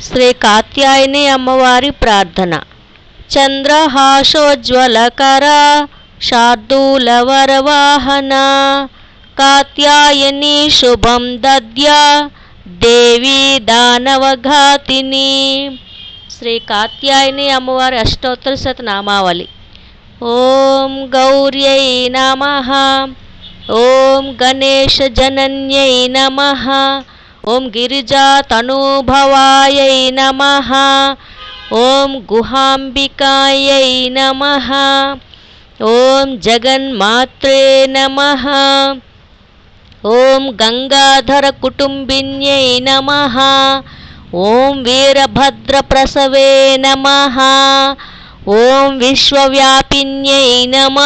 శ్రీ కాత్యాయని అమ్మవారి ప్రార్థన. చంద్రహాసోజ్వలకర శార్దూలవరవాహన కాత్యాయని శుభం దద్యా దేవి దానవఘాతిని. శ్రీ కాత్యాయని అమ్మవారి అష్టోత్తర శతనామావళి. ఓం గౌర్యై నమ ఓం గణేశ జనన్యై నమ ఓం గిరిజాతనూభవాయై నమ ఓం గుహాంబికాయై నమ ఓం జగన్మాత్రే నమ ఓం గంగాధర కుటుంబిన్యై నమ ఓం వీరభద్రప్రసవే నమ ఓం విశ్వవ్యాపిన్యై నమ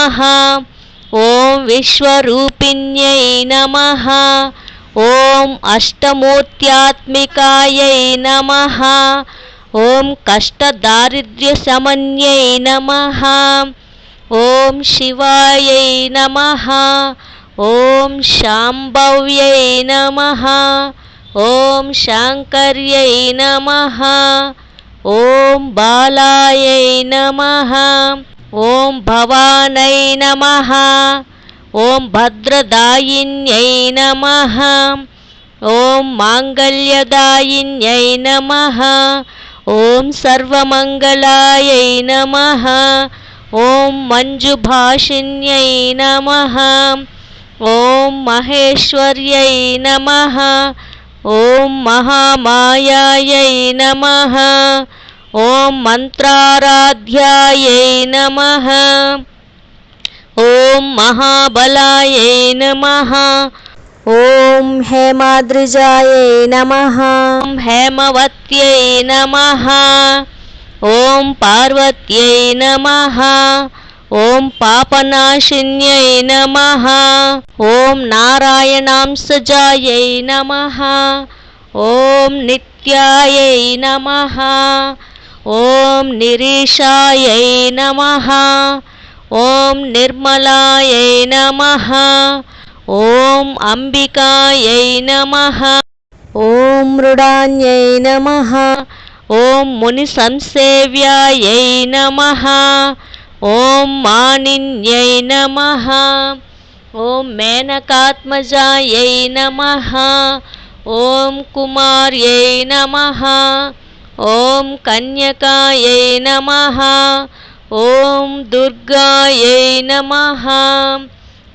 ఓం విశ్వరూపిణ్యై నమ ఓం అష్టమూర్త్యాత్మికాయై నమ. ఓం కష్టదారిద్ర్యశమన్యై నమ. ఓం శివాయై నమ. ఓం శాంభవ్యై నమ. ఓం శాంకర్యై నమ. ఓం బాలాయై నమ. ఓం భవానై నమ. ఓం భద్రదాయిన్యై నమ. ఓం మాంగళ్యదాయిన్యై నమ. ఓం సర్వమంగళాయై నమ. ఓం మంజుభాషిన్యై నమ. ఓం మహేశ్వర్యై నమ. ఓం మహామాయాయై నమ. ఓం మంత్రారాధ్యాయై నమ ఓం మహాబలాయై నమ ఓం హేమాద్రిజాయై నమ ఓం హేమవత్యై నమ ఓం పార్వత్యై నమ ఓం పాపనాశిన్యై నమ ఓం నారాయణాంసజాయై నమ ఓం నిత్యాయై నమ ఓం నిరీషాయై నమ ఓం నిర్మలాయై నమ. ఓం అంబికాయై నమ. ఓం మృడాన్యై నమ. ఓం ముని సంసేవ్యాయై నమ. ఓం మానిన్యై నమ. ఓం మేనకాత్మజాయై నమ. ఓం కుమార్యై నమ. ఓం కన్యకాయై నమ. ఓం దుర్గాయై నమ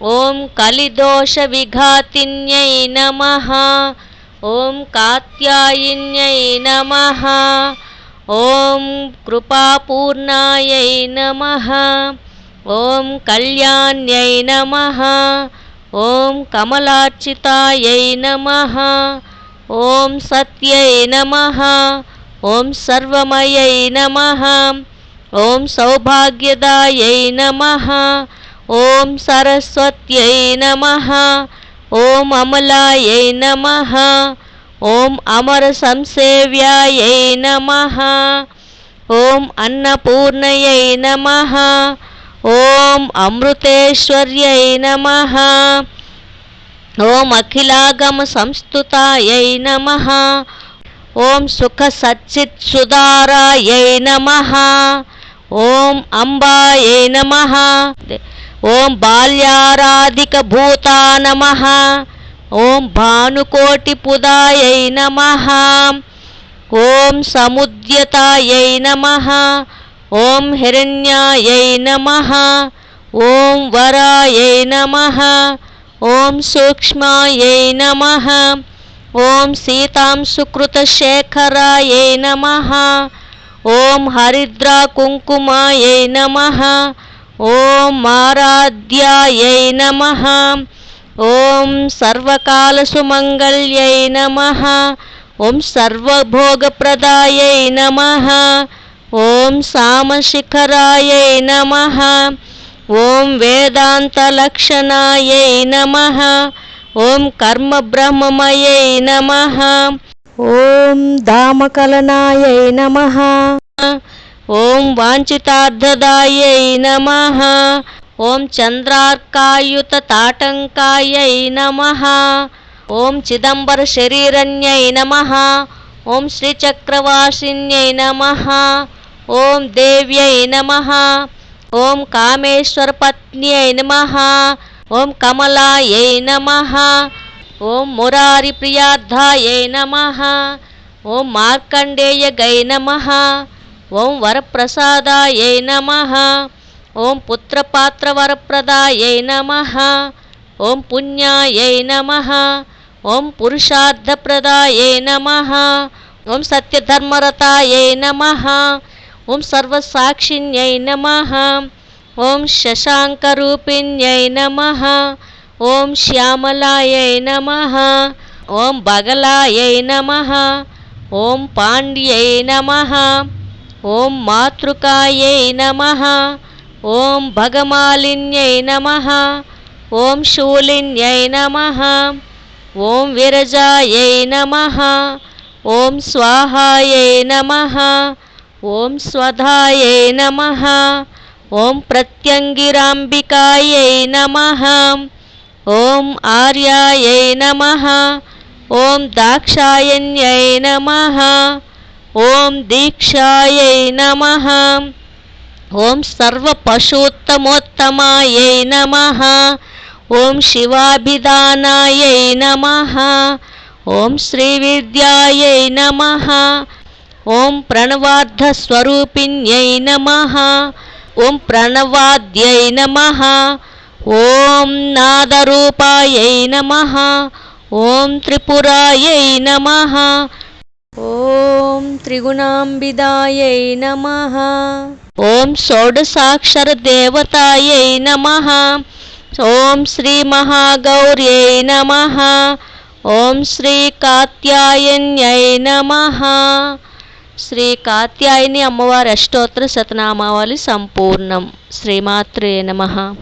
ఓం కలిదోష విఘాతిన్యై నమ ఓం కాత్యాయిన్యై నమ ఓం కృపాపూర్ణాయై నమ ఓం కళ్యాణ్యై నమ ఓం కమలార్చితాయై నమ ఓం సత్యై నమ ఓం సర్వమయై నమ ఓం సౌభాగ్యదాయై నమ. ఓం సరస్వత్యై నమ. ఓం అమలాయై నమ. ఓం అమర సంసేవ్యాయై నమ. ఓం అన్నపూర్ణయై నమ. ఓం అమృతేశ్వర్యై నమ. ఓం అఖిలాగమ సంస్థుతాయై నమ. ఓం సుఖ సచ్చిత్సుదారాయై నమ. ఓం అంబాయే నమ. ఓం బాల్యారాధిక భూతా నమ. ఓం భానుకోటి పుదాయై నమ. ఓం సముద్యతాయై నమ. ఓం హిరణ్యాయై నమ. ఓం వరాయై నమ. ఓం సూక్ష్మాయై నమ. ఓం సీతాంశుకృతశేఖరాయై నమ. ఓం హరిద్రా కుంకుమాయై నమ ఓం మారాధ్యాయై నమ ఓం సర్వకాలసుమంగళ్యై నమ ఓం సర్వభోగప్రదాయై నమ ఓం సామశిఖరాయై నమ ఓం వేదాంతలక్షణాయై నమ ఓం కర్మబ్రహ్మమయై నమ ఓం దామకలనాయై నమ. ఓం వాంఛితార్థదాయై నమ. ఓం చంద్రార్కాయుత తాటంకాయై నమ. ఓం చిదంబర శరీరన్యై నమ. ఓం శ్రీచక్రవాసిన్యై నమ. ఓం దేవ్యై నమ. ఓం కామేశ్వరపత్న్యై నమ. ఓం కమలాయై నమ. ఓం మురారిప్రియార్థాయై నమ. ఓం మార్కండేయ గై నమ. ఓం వరప్రసాదాయై నమ. ఓం పుత్రపాత్రవరప్రదాయై నమ. ఓం పుణ్యాయై నమ. ఓం పురుషార్థప్రదాయై నమ. ఓం సత్యధర్మరతాయై నమ. ఓం సర్వసాక్షిణ్యై నమ. ఓం శశాంకరూపిణ్యై నమ. ఓం శ్యామలాయై నమ. ఓం బగలాయై నమ. ఓం పాండ్యై నమ. ఓం మాతృకాయై నమ. ఓం భగమాలిన్యై నమ. ఓం శూలిన్యై నమ. ఓం విరజాయై నమ. ఓం స్వాహాయై నమ. ఓం స్వధాయై నమ. ఓం ప్రత్యంగిరాంబికాయై నమ. ఓం ఆర్యాయై నమ. ఓం దాక్షాయణ్యై నమ. ఓం దీక్షాయై నమ. ఓం సర్వపశూత్తమోత్తమాయై నమ. ఓం శివాభిధానాయై నమ. ఓం శ్రీవిద్యాయై నమ. ఓం ప్రణవార్థస్వరూపిణ్యై నమ. ఓం ప్రణవాద్యై నమ. ఓం నాదరూపాయై నమ. ఓం త్రిపురాయై నమ. ఓం త్రిగుణాంబిదాయై నమ. ఓం షోడసాక్షర దేవతాయై నమ. ఓం శ్రీ మహాగౌర్యై నమ. ఓం శ్రీ కాత్యాయన్యై నమ. శ్రీ కాత్యాయని అమ్మవారి అష్టోత్తర శతనామావళి సంపూర్ణం. శ్రీమాత్రే నమ.